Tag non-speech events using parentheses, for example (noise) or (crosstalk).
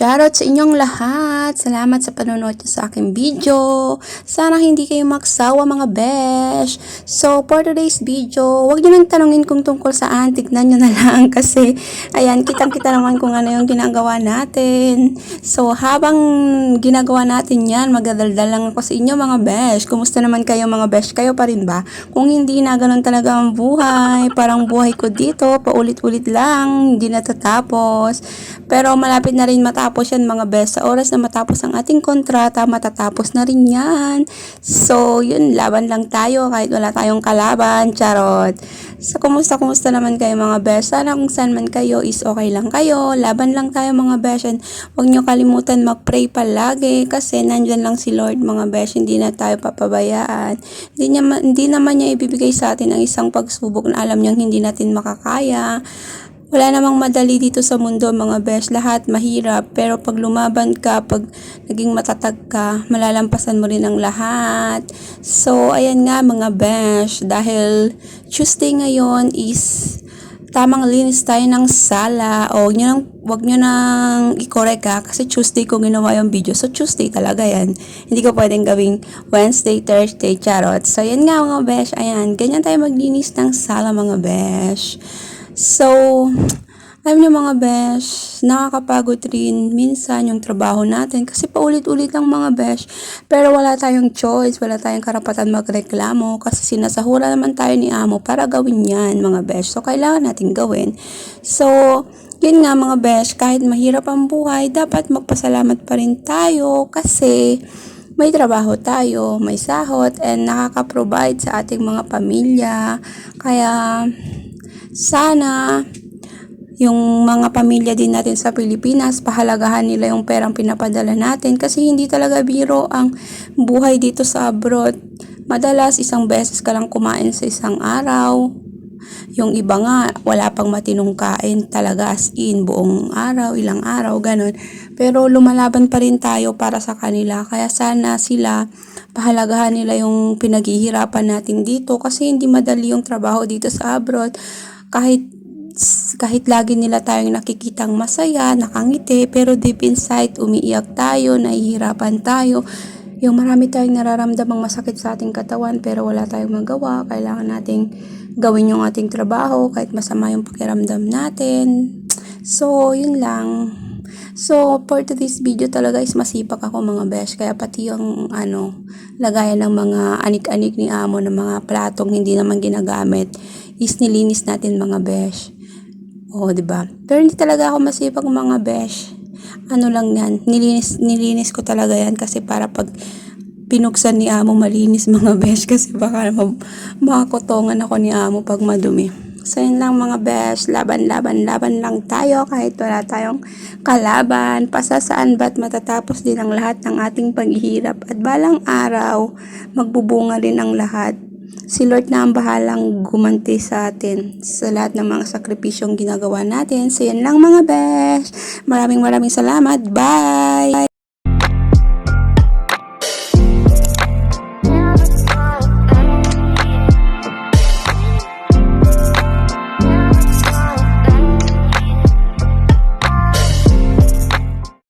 Shoutout sa inyong lahat. Salamat sa panonood sa aking video. Sana hindi kayo magsawa mga besh. So, for today's video, huwag niyo nang tanongin kung tungkol saan. Tignan niyo na lang (laughs) kasi, ayan, kitang-kita naman kung ano yung ginagawa natin. So, habang ginagawa natin yan, magdadaldal lang ako sa inyo mga besh. Kumusta naman kayo mga besh? Kayo pa rin ba? Kung hindi na ganun talaga ang buhay, parang buhay ko dito, paulit-ulit lang, hindi natatapos. Pero malapit na rin matapos yan mga best. Sa oras na matapos ang ating kontrata, matatapos na rin yan. So, yun, laban lang tayo kahit wala tayong kalaban. Charot. So, kumusta, kumusta naman kayo mga best? Sana kung saan man kayo is okay lang kayo. Laban lang tayo mga best. And huwag nyo kalimutan mag-pray palagi kasi nandyan lang si Lord mga best. Hindi na tayo papabayaan. Hindi, niya, hindi naman niya ibibigay sa atin ang isang pagsubok na alam niyang hindi natin makakaya. Wala namang madali dito sa mundo mga besh. Lahat mahirap. Pero pag lumaban ka, pag naging matatag ka, malalampasan mo rin ang lahat. So, ayan nga mga besh. Dahil Tuesday ngayon is tamang linis tayo ng sala. O, huwag nyo nang, wag nyo nang i-correct ha. Kasi Tuesday ko ginawa yung video. So, Tuesday talaga yan. Hindi ko pwedeng gawing Wednesday, Thursday, charot. So, yan nga mga besh. Ayan, ganyan tayo maglinis ng sala mga besh. So, alam niyo mga besh, nakakapagod rin minsan yung trabaho natin kasi paulit-ulit lang mga besh. Pero wala tayong choice, wala tayong karapatan magreklamo kasi sinasahura naman tayo ni amo para gawin yan mga besh. So, kailangan natin gawin. So, yun nga mga besh, kahit mahirap ang buhay, dapat magpasalamat pa rin tayo kasi may trabaho tayo, may sahot, and nakaka-provide sa ating mga pamilya. Kaya, sana yung mga pamilya din natin sa Pilipinas, pahalagahan nila yung perang pinapadala natin kasi hindi talaga biro ang buhay dito sa abroad. Madalas isang beses ka lang kumain sa isang araw. Yung iba nga, wala pang matinong kain talaga as in, buong araw, ilang araw, ganun. Pero lumalaban pa rin tayo para sa kanila. Kaya sana sila, pahalagahan nila yung pinaghihirapan natin dito kasi hindi madali yung trabaho dito sa abroad. Kahit kahit lagi nila tayong nakikitang masaya, nakangiti, pero deep inside, umiiyak tayo, nahihirapan tayo. Yung marami tayong nararamdamang masakit sa ating katawan, pero wala tayong magawa. Kailangan nating gawin yung ating trabaho, kahit masama yung pakiramdam natin. So, yun lang. So, for today's video talaga is masipag ako mga besh. Kaya pati yung ano, lagayan ng mga anik-anik ni amo ng mga platong hindi naman ginagamit is nilinis natin mga besh. Oo, di ba? Pero hindi talaga ako masipag mga besh. Ano lang yan, nilinis, nilinis ko talaga yan kasi para pag pinuksan ni amo malinis mga (laughs) besh kasi baka ma- makakotongan ako ni amo pag madumi. So yun lang mga besh, laban, laban, laban lang tayo kahit wala tayong kalaban. Pasasaan ba't matatapos din ang lahat ng ating paghihirap at balang araw, magbubunga rin ang lahat si Lord na ang bahalang gumanti sa atin sa lahat ng mga sakripisyong ginagawa natin. So, yan lang mga besh. Maraming maraming salamat. Bye!